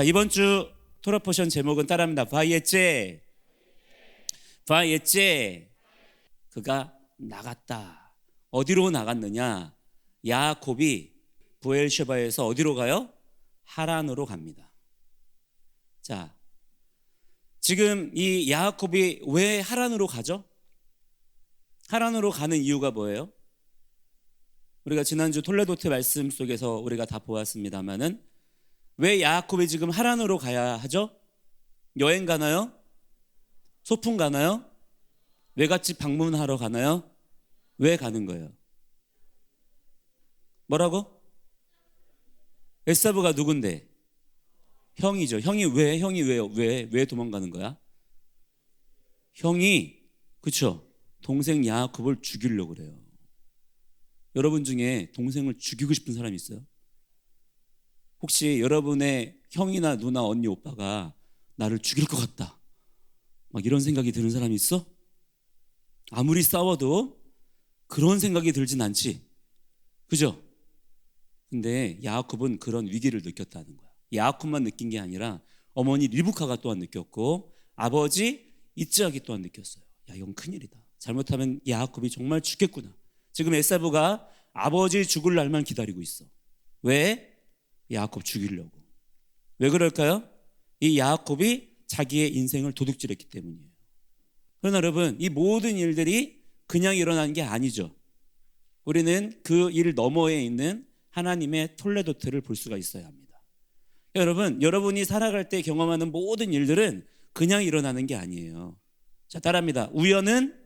자, 이번 주 토라 포션 제목은 따라합니다. 바이에제. 바이에제. 그가 나갔다. 어디로 나갔느냐? 야곱이 부엘셰바에서 어디로 가요? 하란으로 갑니다. 자, 지금 이 야곱이 왜 하란으로 가죠? 하란으로 가는 이유가 뭐예요? 우리가 지난주 톨레도트 말씀 속에서 우리가 다 보았습니다만은 왜 야곱이 지금 하란으로 가야 하죠? 여행 가나요? 소풍 가나요? 외갓집 방문하러 가나요? 왜 가는 거예요? 뭐라고? 에사브가 누군데? 형이죠. 형이 왜? 형이 왜요? 왜? 왜 도망가는 거야? 형이 그쵸? 동생 야곱을 죽이려고 그래요. 여러분 중에 동생을 죽이고 싶은 사람이 있어요? 혹시 여러분의 형이나 누나, 언니, 오빠가 나를 죽일 것 같다. 막 이런 생각이 드는 사람이 있어? 아무리 싸워도 그런 생각이 들진 않지. 그죠? 근데 야곱은 그런 위기를 느꼈다는 거야. 야곱만 느낀 게 아니라 어머니 리브카가 또한 느꼈고 아버지 이츠학이 또한 느꼈어요. 야, 이건 큰일이다. 잘못하면 야곱이 정말 죽겠구나. 지금 에사브가 아버지 죽을 날만 기다리고 있어. 왜? 야곱 죽이려고. 왜 그럴까요? 이 야곱이 자기의 인생을 도둑질했기 때문이에요. 그러나 여러분, 이 모든 일들이 그냥 일어난 게 아니죠. 우리는 그 일 너머에 있는 하나님의 톨레도트를 볼 수가 있어야 합니다. 여러분, 여러분이 살아갈 때 경험하는 모든 일들은 그냥 일어나는 게 아니에요. 자, 따라합니다. 우연은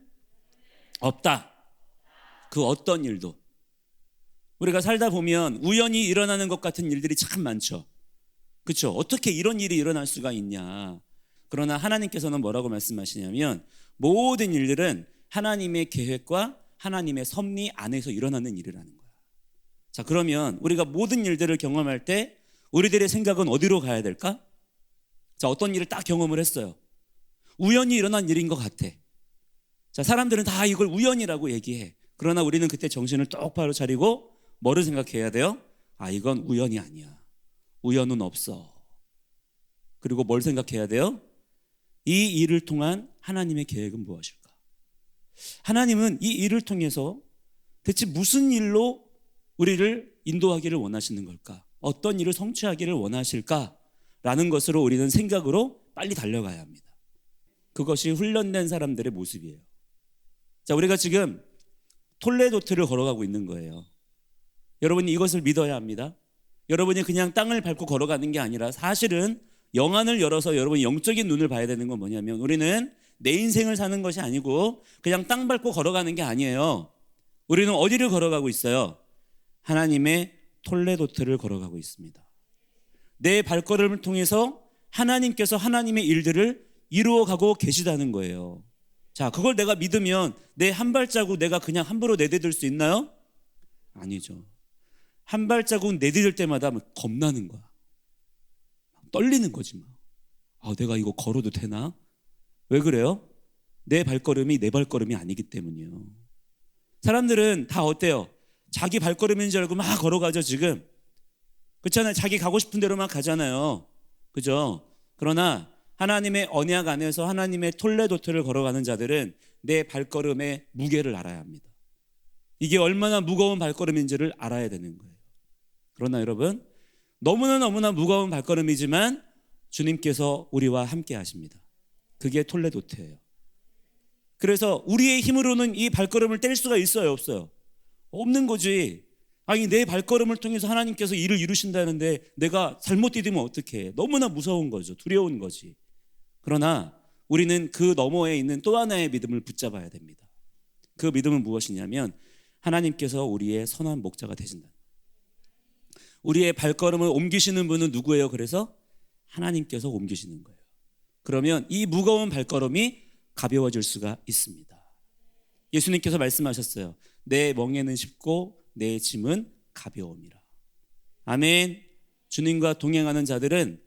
없다. 그 어떤 일도. 우리가 살다 보면 우연히 일어나는 것 같은 일들이 참 많죠. 그렇죠? 어떻게 이런 일이 일어날 수가 있냐. 그러나 하나님께서는 뭐라고 말씀하시냐면 모든 일들은 하나님의 계획과 하나님의 섭리 안에서 일어나는 일이라는 거야. 자, 그러면 우리가 모든 일들을 경험할 때 우리들의 생각은 어디로 가야 될까? 자, 어떤 일을 딱 경험을 했어요. 우연히 일어난 일인 것 같아. 자, 사람들은 다 이걸 우연이라고 얘기해. 그러나 우리는 그때 정신을 똑바로 차리고 뭐를 생각해야 돼요? 아, 이건 우연이 아니야. 우연은 없어. 그리고 뭘 생각해야 돼요? 이 일을 통한 하나님의 계획은 무엇일까? 하나님은 이 일을 통해서 대체 무슨 일로 우리를 인도하기를 원하시는 걸까? 어떤 일을 성취하기를 원하실까? 라는 것으로 우리는 생각으로 빨리 달려가야 합니다. 그것이 훈련된 사람들의 모습이에요. 자, 우리가 지금 톨레도트를 걸어가고 있는 거예요. 여러분이 이것을 믿어야 합니다. 여러분이 그냥 땅을 밟고 걸어가는 게 아니라 사실은 영안을 열어서 여러분이 영적인 눈을 봐야 되는 건 뭐냐면 우리는 내 인생을 사는 것이 아니고 그냥 땅 밟고 걸어가는 게 아니에요. 우리는 어디를 걸어가고 있어요? 하나님의 톨레도트를 걸어가고 있습니다. 내 발걸음을 통해서 하나님께서 하나님의 일들을 이루어가고 계시다는 거예요. 자, 그걸 내가 믿으면 내 한 발자국 내가 그냥 함부로 내디딜 수 있나요? 아니죠. 한 발자국 내디딜 때마다 겁나는 거야. 떨리는 거지 막. 아, 내가 이거 걸어도 되나? 왜 그래요? 내 발걸음이 내 발걸음이 아니기 때문이요. 사람들은 다 어때요? 자기 발걸음인 줄 알고 막 걸어가죠, 지금. 그렇잖아요. 자기 가고 싶은 대로만 가잖아요. 그죠? 그러나 하나님의 언약 안에서 하나님의 톨레도트를 걸어가는 자들은 내 발걸음의 무게를 알아야 합니다. 이게 얼마나 무거운 발걸음인지를 알아야 되는 거예요. 그러나 여러분, 너무나 너무나 무거운 발걸음이지만 주님께서 우리와 함께 하십니다. 그게 톨레도트예요. 그래서 우리의 힘으로는 이 발걸음을 뗄 수가 있어요, 없어요? 없는 거지. 아니 내 발걸음을 통해서 하나님께서 일을 이루신다는데 내가 잘못 디디면 어떡해? 너무나 무서운 거죠. 두려운 거지. 그러나 우리는 그 너머에 있는 또 하나의 믿음을 붙잡아야 됩니다. 그 믿음은 무엇이냐면 하나님께서 우리의 선한 목자가 되신다. 우리의 발걸음을 옮기시는 분은 누구예요? 그래서 하나님께서 옮기시는 거예요. 그러면 이 무거운 발걸음이 가벼워질 수가 있습니다. 예수님께서 말씀하셨어요. 내 멍에는 쉽고 내 짐은 가벼움이라. 아멘. 주님과 동행하는 자들은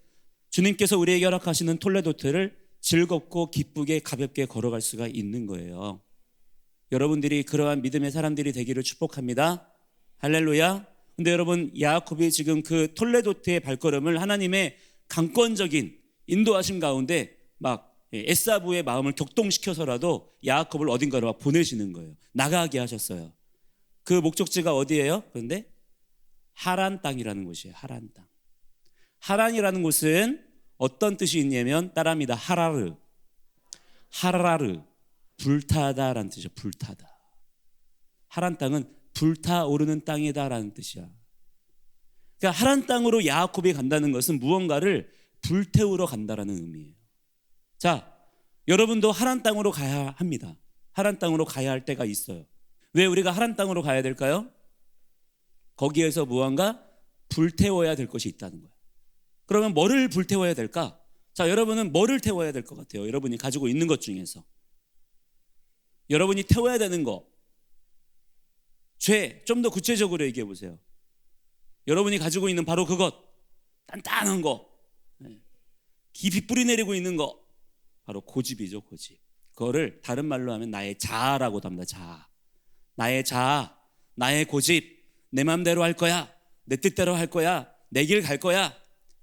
주님께서 우리에게 허락하시는 톨레도트를 즐겁고 기쁘게 가볍게 걸어갈 수가 있는 거예요. 여러분들이 그러한 믿음의 사람들이 되기를 축복합니다. 할렐루야. 근데 여러분 야곱이 지금 그 톨레도트의 발걸음을 하나님의 강권적인 인도하심 가운데 막 예, 에사부의 마음을 격동시켜서라도 야곱을 어딘가로 막 보내시는 거예요. 나가게 하셨어요. 그 목적지가 어디예요? 그런데 하란 땅이라는 곳이에요. 하란 땅. 하란이라는 곳은 어떤 뜻이 있냐면 따라합니다. 하라르. 하라르. 불타다라는 뜻이죠. 불타다. 하란 땅은 불타오르는 땅이다라는 뜻이야. 그러니까 하란 땅으로 야곱이 간다는 것은 무언가를 불태우러 간다라는 의미예요. 자, 여러분도 하란 땅으로 가야 합니다. 하란 땅으로 가야 할 때가 있어요. 왜 우리가 하란 땅으로 가야 될까요? 거기에서 무언가 불태워야 될 것이 있다는 거예요. 그러면 뭐를 불태워야 될까? 자, 여러분은 뭐를 태워야 될 것 같아요? 여러분이 가지고 있는 것 중에서. 여러분이 태워야 되는 거. 죄, 좀 더 구체적으로 얘기해 보세요. 여러분이 가지고 있는 바로 그것. 단단한 거. 네. 깊이 뿌리 내리고 있는 거. 바로 고집이죠, 고집. 그거를 다른 말로 하면 나의 자아라고도 합니다, 자아. 나의 자아, 나의 고집, 내 마음대로 할 거야. 내 뜻대로 할 거야. 내 길 갈 거야.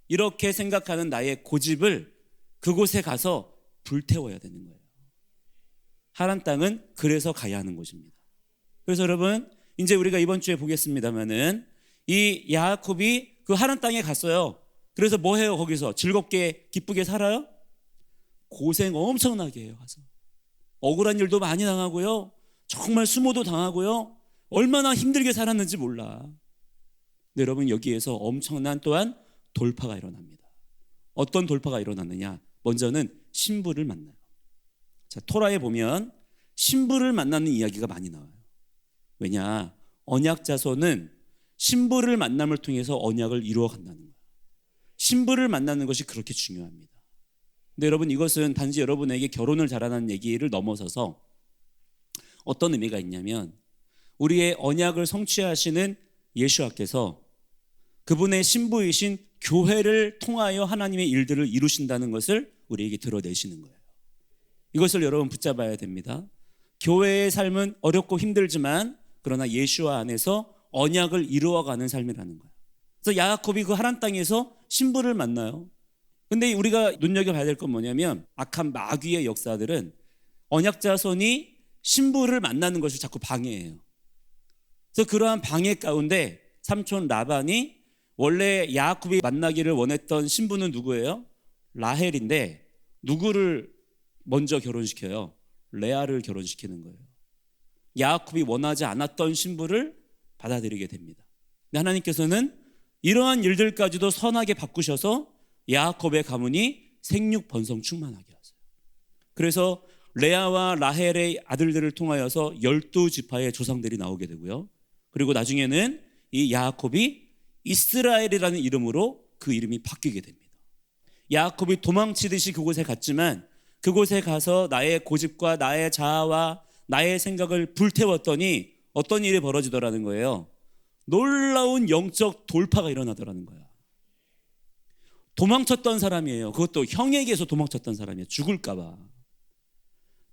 이렇게 생각하는 나의 고집을 그곳에 가서 불태워야 되는 거예요. 하란 땅은 그래서 가야 하는 곳입니다. 그래서 여러분, 이제 우리가 이번 주에 보겠습니다만은 이 야곱이 그 하란 땅에 갔어요. 그래서 뭐 해요, 거기서? 즐겁게, 기쁘게 살아요? 고생 엄청나게 해요, 가서. 억울한 일도 많이 당하고요. 정말 수모도 당하고요. 얼마나 힘들게 살았는지 몰라. 여러분, 여기에서 엄청난 또한 돌파가 일어납니다. 어떤 돌파가 일어났느냐? 먼저는 신부를 만나요. 자, 토라에 보면 신부를 만나는 이야기가 많이 나와요. 왜냐? 언약 자손은 신부를 만남을 통해서 언약을 이루어 간다는 거예요. 신부를 만나는 것이 그렇게 중요합니다. 근데 여러분 이것은 단지 여러분에게 결혼을 잘하는 얘기를 넘어서서 어떤 의미가 있냐면 우리의 언약을 성취하시는 예수와께서 그분의 신부이신 교회를 통하여 하나님의 일들을 이루신다는 것을 우리에게 드러내시는 거예요. 이것을 여러분 붙잡아야 됩니다. 교회의 삶은 어렵고 힘들지만 그러나 예수와 안에서 언약을 이루어가는 삶이라는 거예요. 그래서 야곱이 그 하란 땅에서 신부를 만나요. 근데 우리가 눈여겨봐야 될 건 뭐냐면 악한 마귀의 역사들은 언약 자손이 신부를 만나는 것을 자꾸 방해해요. 그래서 그러한 방해 가운데 삼촌 라반이 원래 야곱이 만나기를 원했던 신부는 누구예요? 라헬인데 누구를 먼저 결혼시켜요? 레아를 결혼시키는 거예요. 야곱이 원하지 않았던 신부를 받아들이게 됩니다. 근데 하나님께서는 이러한 일들까지도 선하게 바꾸셔서 야곱의 가문이 생육 번성 충만하게 하세요. 그래서 레아와 라헬의 아들들을 통하여서 열두 지파의 조상들이 나오게 되고요. 그리고 나중에는 이 야곱이 이스라엘이라는 이름으로 그 이름이 바뀌게 됩니다. 야곱이 도망치듯이 그곳에 갔지만 그곳에 가서 나의 고집과 나의 자아와 나의 생각을 불태웠더니 어떤 일이 벌어지더라는 거예요. 놀라운 영적 돌파가 일어나더라는 거야. 도망쳤던 사람이에요. 그것도 형에게서 도망쳤던 사람이에요. 죽을까봐.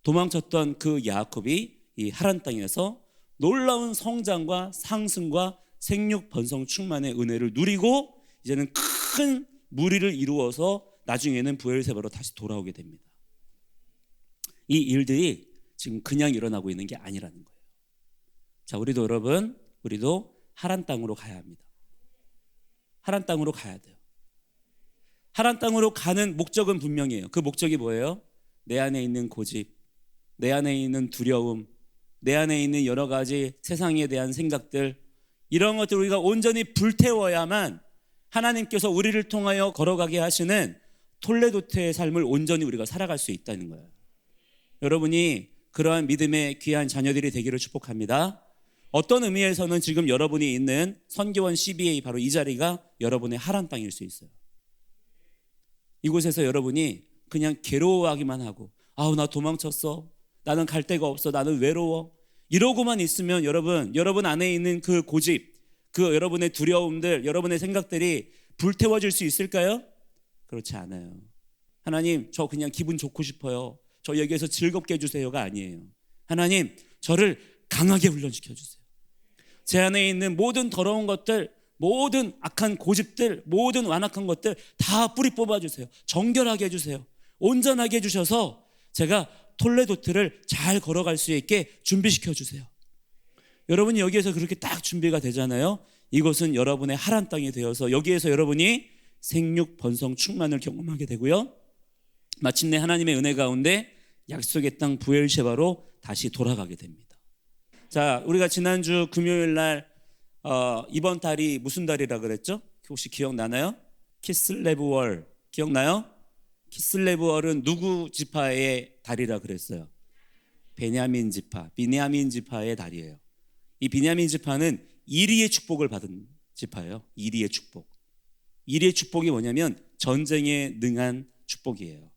도망쳤던 그 야곱이 이 하란 땅에서 놀라운 성장과 상승과 생육 번성 충만의 은혜를 누리고 이제는 큰 무리를 이루어서 나중에는 부엘세바로 다시 돌아오게 됩니다. 이 일들이 지금 그냥 일어나고 있는 게 아니라는 거예요. 자, 우리도 여러분, 우리도 하란 땅으로 가야 합니다. 하란 땅으로 가야 돼요. 하란 땅으로 가는 목적은 분명해요. 그 목적이 뭐예요? 내 안에 있는 고집, 내 안에 있는 두려움, 내 안에 있는 여러 가지 세상에 대한 생각들, 이런 것들 우리가 온전히 불태워야만 하나님께서 우리를 통하여 걸어가게 하시는 톨레도트의 삶을 온전히 우리가 살아갈 수 있다는 거예요. 여러분이 그러한 믿음의 귀한 자녀들이 되기를 축복합니다. 어떤 의미에서는 지금 여러분이 있는 선교원 CBA 바로 이 자리가 여러분의 하란 땅일 수 있어요. 이곳에서 여러분이 그냥 괴로워하기만 하고 아우 나 도망쳤어. 나는 갈 데가 없어. 나는 외로워. 이러고만 있으면 여러분, 여러분 안에 있는 그 고집, 그 여러분의 두려움들, 여러분의 생각들이 불태워질 수 있을까요? 그렇지 않아요. 하나님, 저 그냥 기분 좋고 싶어요. 저 여기에서 즐겁게 해주세요가 아니에요. 하나님, 저를 강하게 훈련시켜 주세요. 제 안에 있는 모든 더러운 것들 모든 악한 고집들, 모든 완악한 것들 다 뿌리 뽑아주세요. 정결하게 해주세요. 온전하게 해주셔서 제가 톨레도트를 잘 걸어갈 수 있게 준비시켜 주세요. 여러분이 여기에서 그렇게 딱 준비가 되잖아요. 이것은 여러분의 하란 땅이 되어서 여기에서 여러분이 생육 번성 충만을 경험하게 되고요. 마침내 하나님의 은혜 가운데 약속의 땅 부엘셰바로 다시 돌아가게 됩니다. 자, 우리가 지난주 금요일 날 어, 이번 달이 무슨 달이라 그랬죠? 혹시 기억나나요? 키슬레브월 기억나요? 키슬레브월은 누구 지파의 달이라 그랬어요? 베냐민 지파, 비냐민 지파의 달이에요. 이 비냐민 지파는 이리의 축복을 받은 지파예요. 이리의 축복. 이리의 축복이 뭐냐면 전쟁에 능한 축복이에요.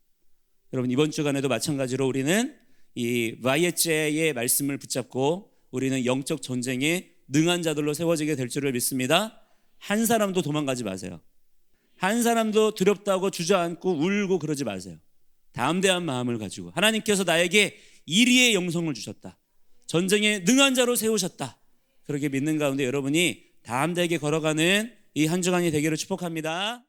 여러분 이번 주간에도 마찬가지로 우리는 이 와이에제의 말씀을 붙잡고 우리는 영적 전쟁에 능한 자들로 세워지게 될 줄을 믿습니다. 한 사람도 도망가지 마세요. 한 사람도 두렵다고 주저앉고 울고 그러지 마세요. 담대한 마음을 가지고 하나님께서 나에게 이리의 영성을 주셨다. 전쟁에 능한 자로 세우셨다. 그렇게 믿는 가운데 여러분이 담대하게 걸어가는 이 한 주간이 되기를 축복합니다.